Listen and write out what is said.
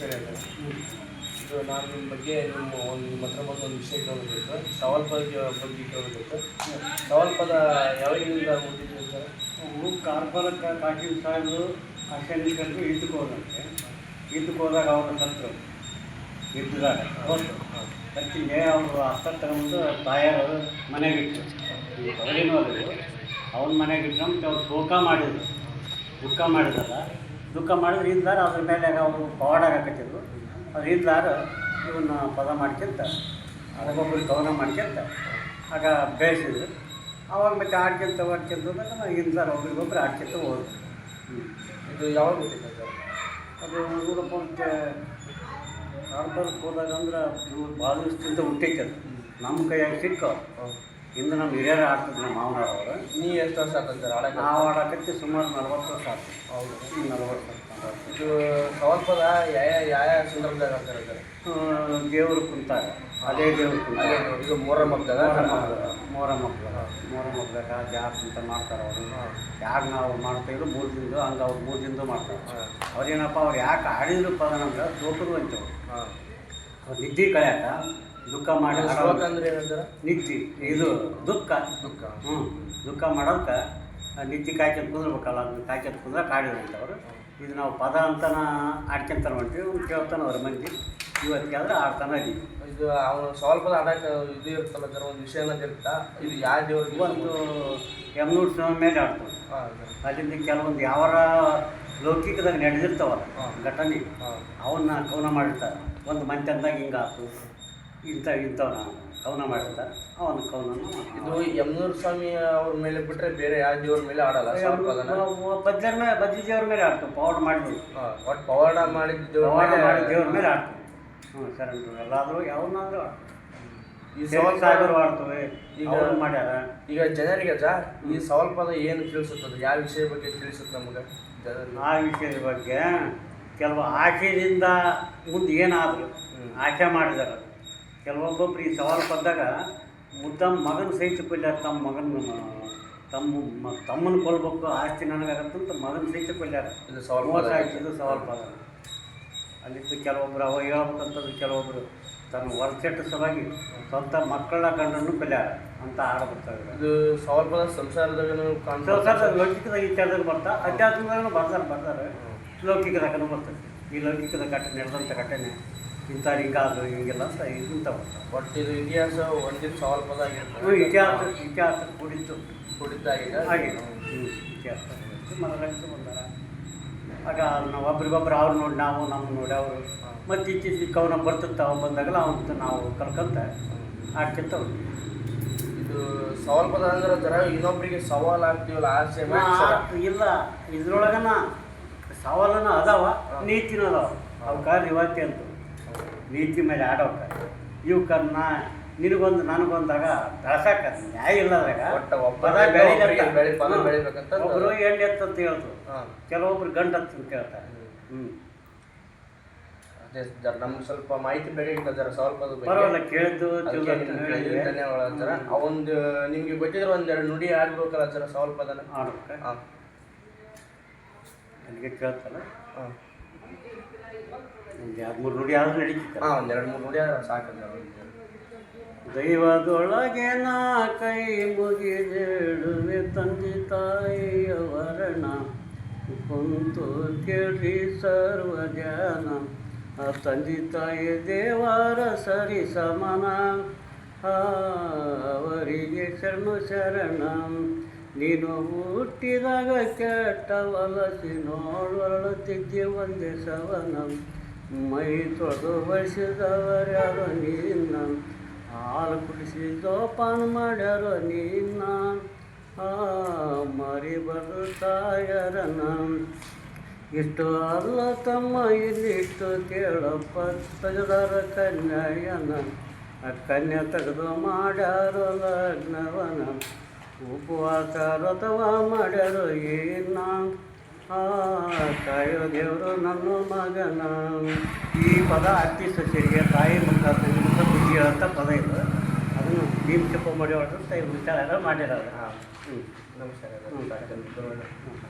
ಸರಿ ಅಣ್ಣ ಇದು ನಾನು ನಿಮ್ಮ ಬಗ್ಗೆ ನಿಮ್ಮ ಒಂದು ನಿಮ್ಮ ಹತ್ರ ಬಂದು ಒಂದು ವಿಷಯ ಕೇಳಬೇಕು. ಸವಾಲ್ ಪದ ಬಗ್ಗೆ ಕೇಳಬೇಕು. ಸವಾಲ್ ಪದ ಯಾವಾಗಿನಿಂದ ಓದಿದ್ದೀರಿ ಸರ್? ಅವರು ಕಾರ್ಬಾರಕ್ಕ ಕಾಶಿಂ ಸಾಹೇಬರು ಅಷ್ಟೇ ಯುದ್ಧಕ್ಕೆ ಹೋದಂತೆ ಯುದ್ಧಕ್ಕೆ ಹೋದಾಗ ತಂತ್ರ ಇದ್ದಾಗ ಯುದ್ಧದಾಗ ಹೋದ್ರು ಸತ್ತಿಗೆ ಅವರು ಅತ್ತ ತಗೊಂಡು ತಾಯಿಯವರು ಮನೆಗಿಟ್ಟು ಅವರೇನು ಅದು ಅವನ ಮನೆಗಿಟ್ಟು ಅಂತ ಅವ್ರು ಶೋಕ ಮಾಡಿದ್ರು. ದುಃಖ ಮಾಡಿದಾರ ದುಃಖ ಮಾಡಿದ್ರೆ ಇದ್ದಾರ ಅದ್ರ ಮೇಲೆ ಅವರು ಪವಾಡಾಗ ಹಾಕತ್ತಿದ್ರು ಅದು ಇದ್ದಾರ ಇವನ್ನ ಪದ ಮಾಡ್ಕೊಂತ ಅದಕ್ಕೊಬ್ಬರು ಕವನ ಮಾಡ್ಕೊಂತ, ಆಗ ಬೇಯಿಸಿದ್ರು ಅವಾಗ ಮತ್ತೆ ಆಡ್ಕೊಂತ ಆಡ್ಕೊಂತ ಹೋದಾಗ ಇದ್ದಾರ ಒಬ್ರಿಗೊಬ್ರು ಆಡ್ಕೊಂತ ಹೋದ್ರು ಇದು ಯಾವಾಗ ಅದು ನೋಡಪ್ಪ ಅಂತ ಕಾರ್ಬಾರಕ್ಕೆ ಹೋದಾಗ ಅಂದ್ರೆ ಇವು ಭಾಳ ದಿವಸದಿಂದ ಅದು. ನಮ್ಮ ಕೈಯಾಗ ಸಿಕ್ಕ. ಇಂದು ನಮ್ಮ ಹಿರಿಯರು ಆಡ್ತಿದ್ರು ನಮ್ಮ ಮಾವನವರು ನೀ ಎಷ್ಟು ವರ್ಷ ಆಗ್ತದೆ ಸರ್ ಆಡಕ್ಕೆ ನಾವು ಆಡಕತ್ತಿ ಸುಮಾರು ನಲ್ವತ್ತು ವರ್ಷ ಆಗ್ತದೆ ಹೌದು. ನಲ್ವತ್ತು ವರ್ಷ ಇದು ಸವಾಲ್ ಪದ ಯಾವ ಯಾವ ಸಂದರ್ಭದಾಗ ಆಗ್ತಾರೆ ಸರ್ ದೇವರು ಕುಂತಾರೆ. ಅದೇ ದೇವರು ಕುಂತಾಗ ಇದು ಮೊಹರಂ ಹಬ್ಬದಾಗ ಮೋರ ಮಕ್ಕಳ ಮೋರ ಮಕ್ಕಳಾಗ ಜಾರ್ ಅಂತ ಮಾಡ್ತಾರೆ ಅವರು. ಯಾರು ನಾವು ಮಾಡ್ತಾಯಿದ್ರು ಮೂರು ದಿನದ್ದು ಹಂಗೆ ಅವ್ರು ಮೂರು ದಿನದ್ದು ಮಾಡ್ತಾರೆ. ಅವ್ರೇನಪ್ಪ ಅವ್ರು ಯಾಕೆ ಆಡಿದ್ರು ಪದ ನಮ್ಗೆ? ಸೋತರು ಅಂತವ್ರು. ಹಾಂ. ಅವ್ರು ನಿದ್ದೆ ಕಳ್ಯಾಕ ದುಃಖ ಮಾಡಿ ಶ್ಲೋಕ ಆಡೋದು. ಅಂದ್ರೆ ಏನಂತಾರೆ ನಿದ್ದೆ. ಇದು ದುಃಖ. ದುಃಖ. ಹ್ಞೂ ದುಃಖ ಮಾಡೋಕೆ ನಿತ್ಯ ಕಾಯ್ಕೊಂಡು ಕುಂದ್ರಬೇಕಲ್ಲ ಅದನ್ನ ಕಾಯ್ಕೊಂಡು ಕುಂದ್ರೆ ಕಾಡಿರಂತ ಅವರು ಇದು ನಾವು ಪದ ಅಂತನ ಆಡ್ಕೊಂತಾನೆ ಹೊಂಟೀವಿ ಅವ್ನು ಕೇಳ್ತಾನೆ ಅವ್ರ ಮಂದಿ ಇವತ್ತಿಗೆ ಆದ್ರೆ ಆಡ್ತಾನೆ ಇದೀವಿ ಇದು ಅವನು ಸ್ವಲ್ಪ ಆಡಕ್ಕೆ ಇದು ಇರ್ತಲ್ಲ ಸರ್ ಒಂದು ವಿಷಯ ಅನ್ನೋದು ಇರುತ್ತಾ ಇದು ಯಾವ ದೇವ್ರಿಗೆ ಒಂದು ಎಮ್ನೂರು ಸಿನಿಮಾ ಮೇಲೆ ಆಡ್ತಾವೆ ಹಾಂ ಅಲ್ಲಿಂದ ಕೆಲವೊಂದು ಯಾವಾರ ಲೌಕಿಕದಾಗ ನಡೆದಿರ್ತಾವಲ್ಲ ಘಟನೆ ಅವನ್ನ ಕವನ ಮಾಡಿರ್ತಾರೆ. ಒಂದು ಮಂಚಂದಾಗ ಹಿಂಗಾತು. ಇಂಥ ಇಂಥವನ ಕವನ ಮಾಡಿರ್ತಾರೆ ಅವನ ಕವನ ಇದು ಯಮನೂರ್ ಸ್ವಾಮಿ ಅವ್ರ ಮೇಲೆ ಬಿಟ್ರೆ ಬೇರೆ ಯಾವ ದೇವ್ರ ಮೇಲೆ ಆಡಲ್ಲ? ಬದ್ಲರ ಮೇಲೆ ಬದ್ಲಿ ದೇವ್ರ ಮೇಲೆ ಆಡ್ತು ಪವರ್ ಮಾಡಿದ್ವಿ. ಒಟ್ಟು ಪವಾಡ ಮಾಡಿದ ದೇವ್ರ ಪವಾಡ ಮೇಲೆ ಆಡ್ತು ದೇವ್ರ ಮೇಲೆ ಆಡ್ತಾವೆ. ಹ್ಞೂ ಸರ್ ಎಲ್ಲಾದರೂ ಯಾವನ್ನಾದರೂ ಈ ಈ ಸವಾಲ್ ಸಾಗರ್ ಆಡ್ತವೆ ಈಗ- ಮಾಡ್ಯಾರ. ಈಗ ಜನರಿಗೆ ಅಜ್ಜ ಈ ಸವಾಲ್ ಪದ ಏನು ತಿಳಿಸುತ್ತದೆ ಯಾವ ವಿಷಯ ಬಗ್ಗೆ ತಿಳಿಸುತ್ತೆ ನಮಗೆ ಆ ವಿಷಯದ ಬಗ್ಗೆ ಕೆಲವು ಆಕೆಯಿಂದ ಮುಂದೆ ಏನಾದರೂ ಆಕೆ ಆಶೆ ಮಾಡಿದಾರೆ. ಕೆಲವೊಬ್ಬೊಬ್ರು ಈ ಸವಾಲು ಬಂದಾಗ ಮುದ್ದಮ್ಮ ಮಗನ ಸಹಿತ ಕೊಲ್ಯಾರ ತಮ್ಮ ಮಗನ ತಮ್ಮ ಮ- ತಮ್ಮನ ಕೊಲ್ಬೇಕು ಆಸ್ತಿ ನನಗಾಗತ್ತಂತ ಮಗನ ಸಹಿತ ಕೊಲ್ಯಾರ ಇದು ಸವಾಲು ಇದು ಸವಾಲು ಪದ ಅಲ್ಲಿದ್ದು ಕೆಲವೊಬ್ರು ಅವ ಹೇಳ್ಬೇಕಂತಂದ್ರೆ ಕೆಲವೊಬ್ಬರು ತನ್ನ ವರ್ಸೆಟ್ ಸಲುವಾಗಿ ಸ್ವಂತ ಮಕ್ಕಳ ಗಂಡನ್ನು ಕೊಲ್ಯಾರ ಅಂತ ಆಡ ಬರ್ತಾರೆ ಇದು. ಸವಾಲು ಪದ ಸಂಸಾರದಾಗ ಲೌಕಿಕದಾಗ ಈ ಲೌಕಿಕದಾಗ ವಿಚಾರದಲ್ಲಿ ಬರ್ತಾ ಅಧ್ಯಾತ್ಮದಾಗ ಬರ್ತಾರೆ ಬರ್ತಾರೆ. ಲೌಕಿಕದಾಗನೂ ಬರ್ತಾರೆ. ಈ ಲೌಕಿಕದ ಘಟನೆ ನಡೆದಂಥ ಘಟನೆ. ಇಂಥ ಹಿಂಗಾದ್ರು ಹಿಂಗೆಲ್ಲ ಅಂತ ಇಂಥ ಬಟ್ ಇದು ಇತಿಹಾಸ ಒಂದಿನ ಸವಾಲ್ ಪದ ಇವು ಇತಿಹಾಸ ಇತಿಹಾಸ ಕುಡಿತು ಕುಡಿತಾಗಿದೆ ಹಾಗೆ. ಇತಿಹಾಸ ಮನರಂಜಿಸಿ ಬಂದಾರ. ಆಗ ನಾವು ಒಬ್ರಿಗೊಬ್ರು ಅವ್ರು ನೋಡಿ ನಾವು ನಮ್ಮ ನೋಡಿ ಅವರು. ಮತ್ತು ಇತ್ತೀಚೆಗೆ ಕವನ ಬರ್ತಿರ್ತಾವ ಬಂದಾಗಲ್ಲ ಅವಂತ ನಾವು ಕರ್ಕೊಂತ ಆಡ್ಕೊಂತ ಹೋಗ್ತೀವಿ ಇದು ಸವಾಲ್ ಪದ ಅಂದ್ರೆ ಜರ ಇನ್ನೊಬ್ಬರಿಗೆ ಸವಾಲ್ ಆಗ್ತೀವಲ್ಲ ಆಸೆ ಇಲ್ಲ. ಇದ್ರೊಳಗನ ಸವಾಲನ ಅದಾವ ನೀತಿನ ಅದಾವ. ಅವಕ್ಕ ರಿವಾತಿ ಅಂತ. ನೀತಿ ಮೇಲೆ ಆಡೋಕೆ. ಇವಕ್ಕ ನಾ ನಿನಗೊಂದು ನನಗೊಂದಾಗ ಬೆಳ್ಸಾಕ ನ್ಯಾಯ ಒಬ್ಬರು ಬೆಳಿಬೇಕಂತ ಎಂಡ್ ಎತ್ತು ಅಂತ ಹೇಳ್ತು ಕೆಲವೊಬ್ರು ಗಂಡ ಅಂತ ಕೇಳ್ತಾರೆ ಹ್ಞೂ ನಮ್ಗೆ ಸ್ವಲ್ಪ ಮಾಹಿತಿ ಬೇಕಾಗಿತ್ತು ಜರ ಸ್ವಲ್ಪ ಪರವಾಗಿಲ್ಲ ಕೇಳಿದ್ದು ಧನ್ಯವಾದ ಆ ಒಂದು ನಿಮ್ಗೆ ಗೊತ್ತಿದ್ರೆ ಒಂದೆರಡು ನುಡಿ ಆಡ್ಬೇಕಲ್ಲ ಜರ ಸವಾಲ್ ಪದನ ಆಡ್ಬೇಕ ಹಾಂ. ನನಗೆ ಕೇಳ್ತಲ್ಲ. ಹಾಂ. ಒಂದು ಎರಡು ಮೂರು ನುಡಿ ಆದ್ರೂ ನಡೀತಿತ್ತು. ಹಾಂ ಒಂದೆರಡು ಮೂರು ನುಡಿ ಆದ್ರೆ ಸಾಕು ದೈವದೊಳಗೆ ನಾ ಕೈ ಮುಗಿದೇಳುವೆ ತಂದೆ ತಾಯಿಯ ವರ್ಣ ಕುಂತು ಕೇಳಿ ಸರ್ವ ಧ್ಯಾನ ಆ ತಂದೆ ತಾಯಿ ದೇವರ ಸರಿ ಸಮನ. ಅವರಿಗೆ ಶರಣು ಶರಣ. ನೀನು ಹುಟ್ಟಿದಾಗ ಕೆಟ್ಟ ವಲಸಿ ನೋಡೊಳತಿದ್ದೆ ಒಂದೇ ಸವನ ಮೈ ತೊಳೆದು ಬಯಸಿದವರ್ಯಾರು ನಿನ್ನ? ಹಾಲು ಕುಡಿಸಿ ಜೋಪಾನ ಮಾಡ್ಯಾರೋ ಆ, ಮರಿ ಬರ್ತಾಯರನ ಇಷ್ಟು ಅಲ್ಲ ತಮ್ಮ, ಇಲ್ಲಿಟ್ಟು ಕೇಳಪ್ಪ ತಗದಾರ ಕನ್ಯಾಯನ. ಆ ಕನ್ಯಾ ತೆಗೆದು ಮಾಡ್ಯಾರೋ ಲಗ್ನವನ. ಉಪವಾಸ ವ್ರತವ ಮಾಡರು ಏನ? ಆ ಕಾಯೋ ದೇವರು ನನ್ನ ಮಗನ. ಈ ಪದ ಅತಿ ಸಸಿಗೆ ತಾಯಿ ಮಕ್ಕ ತಂದೆ ಬುದ್ಧಿ ಅಂತ ಪದ ಇದು. ಅದನ್ನು ಭೀಮ್ ಚಪ್ಪ ಮಾಡಿ ಹೊಡೆದ್ರೆ ತಾಯಿ ಎಲ್ಲ ಮಾಡಿರೋದು. ಹಾಂ. ಹ್ಞೂ ನಮಸ್ಕಾರ.